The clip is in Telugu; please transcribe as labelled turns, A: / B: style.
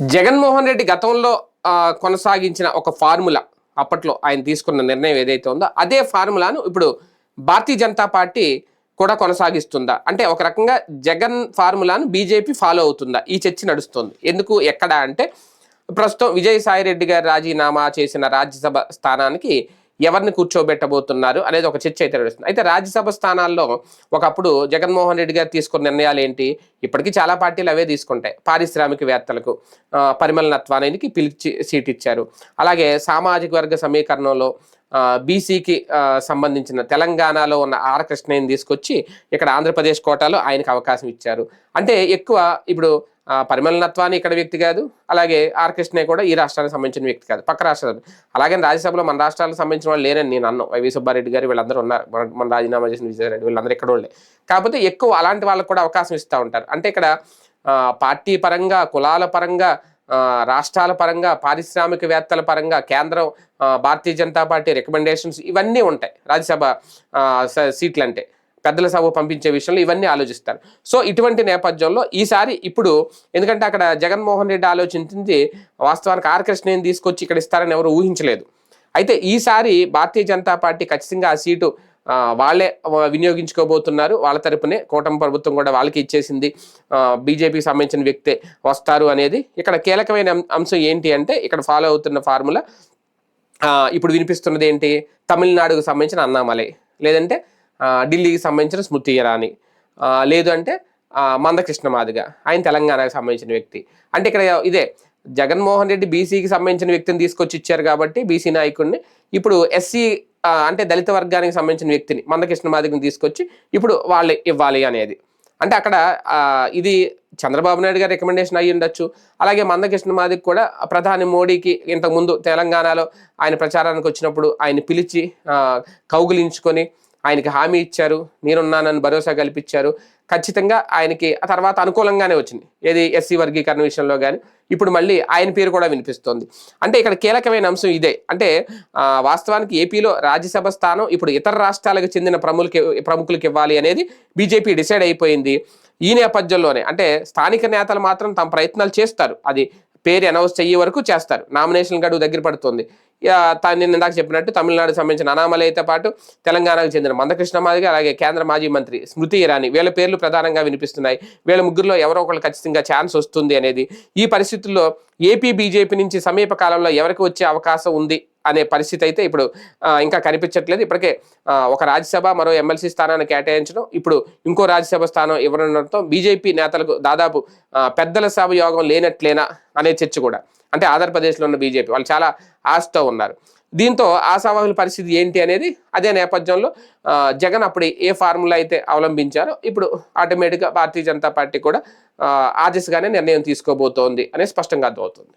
A: జగన్మోహన్ రెడ్డి గతంలో కొనసాగించిన ఒక ఫార్ములా అప్పట్లో ఆయన తీసుకున్న నిర్ణయం ఏదైతే ఉందో అదే ఫార్ములాను ఇప్పుడు భారతీయ జనతా పార్టీ కూడా కొనసాగిస్తుందా? అంటే ఒక రకంగా జగన్ ఫార్ములాను బీజేపీ ఫాలో అవుతుందా? ఈ చర్చ నడుస్తుంది. ఎందుకు? ఎక్కడ అంటే ప్రస్తుతం విజయసాయి రెడ్డి గారు రాజీనామా చేసిన రాజ్యసభ స్థానానికి ఎవరిని కూర్చోబెట్టబోతున్నారు అనేది ఒక చర్చ అయితే నడుస్తుంది. అయితే రాజ్యసభ స్థానాల్లో ఒకప్పుడు జగన్మోహన్ రెడ్డి గారు తీసుకున్న నిర్ణయాలు ఏంటి? ఇప్పటికీ చాలా పార్టీలు అవే తీసుకుంటాయి. పారిశ్రామికవేత్తలకు ఆ, పరిమళ నత్వానికి పిలిచి సీట్ ఇచ్చారు. అలాగే సామాజిక వర్గ సమీకరణంలో బీసీకి సంబంధించిన తెలంగాణలో ఉన్న ఆర్ కృష్ణయ్యని తీసుకొచ్చి ఇక్కడ ఆంధ్రప్రదేశ్ కోటాలో ఆయనకు అవకాశం ఇచ్చారు. అంటే ఎక్కువ ఇప్పుడు పరిమళనత్వాన్ని ఇక్కడ వ్యక్తి కాదు అలాగే ఆర్ కృష్ణయ్య కూడా ఈ రాష్ట్రానికి సంబంధించిన వ్యక్తి కాదు పక్క రాష్ట్రాలు. అలాగే రాజ్యసభలో మన రాష్ట్రాలకు సంబంధించిన వాళ్ళు లేరని నేను అన్నాను వైవి సుబ్బారెడ్డి గారు వీళ్ళందరూ ఉన్నారు మన మన రాజీనామా చేసిన విజయరెడ్డి వీళ్ళందరూ ఇక్కడ ఉండే. కాకపోతే ఎక్కువ అలాంటి వాళ్ళకు కూడా అవకాశం ఇస్తూ ఉంటారు. అంటే ఇక్కడ పార్టీ పరంగా కులాల పరంగా రాష్ట్రాల పరంగా పారిశ్రామికవేత్తల పరంగా కేంద్రం భారతీయ జనతా పార్టీ రికమెండేషన్స్ ఇవన్నీ ఉంటాయి. రాజ్యసభ స- సీట్లు అంటే పెద్దల సభ పంపించే విషయంలో ఇవన్నీ ఆలోచిస్తారు. సో ఇటువంటి నేపథ్యంలో ఈసారి ఇప్పుడు ఎందుకంటే అక్కడ జగన్మోహన్ రెడ్డి ఆలోచించింది వాస్తవానికి ఆర్కృష్ణని తీసుకొచ్చి ఇక్కడ ఇస్తారని ఎవరు ఊహించలేదు. అయితే ఈసారి భారతీయ జనతా పార్టీ ఖచ్చితంగా ఆ సీటు వాళ్ళే వినియోగించుకోబోతున్నారు. వాళ్ళ తరపునే కూటమి ప్రభుత్వం కూడా వాళ్ళకి ఇచ్చేసింది. బీజేపీకి సంబంధించిన వ్యక్తే వస్తారు అనేది ఇక్కడ కీలకమైన అంశం ఏంటి అంటే ఇక్కడ ఫాలో అవుతున్న ఫార్ములా. ఇప్పుడు వినిపిస్తున్నది ఏంటి? తమిళనాడుకు సంబంధించిన అన్నామలై. లేదంటే ఢిల్లీకి సంబంధించిన స్మృతి ఇరానీ. లేదు అంటే మందకృష్ణ మాదిగ ఆయన తెలంగాణకు సంబంధించిన వ్యక్తి. అంటే ఇక్కడ ఇదే జగన్మోహన్ రెడ్డి బీసీకి సంబంధించిన వ్యక్తిని తీసుకొచ్చి ఇచ్చారు కాబట్టి బీసీ నాయకుడిని. ఇప్పుడు ఎస్సీ అంటే దళిత వర్గానికి సంబంధించిన వ్యక్తిని మందకృష్ణ మాదిగని తీసుకొచ్చి ఇప్పుడు వాళ్ళే ఇవ్వాలి అనేది. అంటే అక్కడ ఇది చంద్రబాబు నాయుడు గారి రికమెండేషన్ అయ్యి ఉండొచ్చు. అలాగే మందకృష్ణ మాదిక్ కూడా ప్రధాని మోడీకి ఇంతకుముందు తెలంగాణలో ఆయన ప్రచారానికి వచ్చినప్పుడు ఆయన పిలిచి కౌగులించుకొని కౌగిలించుకొని ఆయనకి హామీ ఇచ్చారు. నేనున్నానని భరోసా కల్పించారు. ఖచ్చితంగా ఆయనకి ఆ తర్వాత అనుకూలంగానే వచ్చింది. ఏది ఎస్సీ వర్గీకరణ విషయంలో కానీ ఇప్పుడు మళ్ళీ ఆయన పేరు కూడా వినిపిస్తోంది. అంటే ఇక్కడ కీలకమైన అంశం ఇదే. అంటే వాస్తవానికి ఏపీలో రాజ్యసభ స్థానం ఇప్పుడు ఇతర రాష్ట్రాలకు చెందిన ప్రముఖులకి ప్రముఖులకు ఇవ్వాలి అనేది బీజేపీ డిసైడ్ అయిపోయింది ఈ నేపథ్యంలోనే. అంటే స్థానిక నేతలు మాత్రం తమ ప్రయత్నాలు చేస్తారు. అది పేరు అనౌన్స్ అయ్యే వరకు చేస్తారు. నామినేషన్ గడువు దగ్గర పడుతుంది. నేను ఇందాక చెప్పినట్టు తమిళనాడుకు సంబంధించిన అనామలైతో పాటు తెలంగాణకు చెందిన మందకృష్ణ మాదిగ అలాగే కేంద్ర మాజీ మంత్రి స్మృతి ఇరానీ వీళ్ళ పేర్లు ప్రధానంగా వినిపిస్తున్నాయి. వీళ్ళ ముగ్గురులో ఎవరో ఒకళ్ళు ఖచ్చితంగా ఛాన్స్ వస్తుంది అనేది. ఈ పరిస్థితుల్లో ఏపీ బీజేపీ నుంచి సమీప కాలంలో ఎవరికి వచ్చే అవకాశం ఉంది అనే పరిస్థితి అయితే ఇప్పుడు ఇంకా కనిపించట్లేదు. ఇప్పటికే ఒక రాజ్యసభ మరో ఎమ్మెల్సీ స్థానాన్ని కేటాయించడం ఇప్పుడు ఇంకో రాజ్యసభ స్థానం ఇవ్వడంతో బీజేపీ నేతలకు దాదాపు పెద్దల సభ యోగం లేనట్లేనా అనే చర్చ కూడా. అంటే ఆంధ్రప్రదేశ్లో ఉన్న బీజేపీ వాళ్ళు చాలా ఆశతో ఉన్నారు. దీంతో ఆశావాహుల పరిస్థితి ఏంటి అనేది అదే నేపథ్యంలో జగన్ అప్పుడు ఏ ఫార్ములా అయితే అవలంబించారో ఇప్పుడు ఆటోమేటిక్గా భారతీయ జనతా పార్టీ కూడా ఆ దిశగానే నిర్ణయం తీసుకోబోతోంది అనేది స్పష్టంగా అర్థమవుతుంది.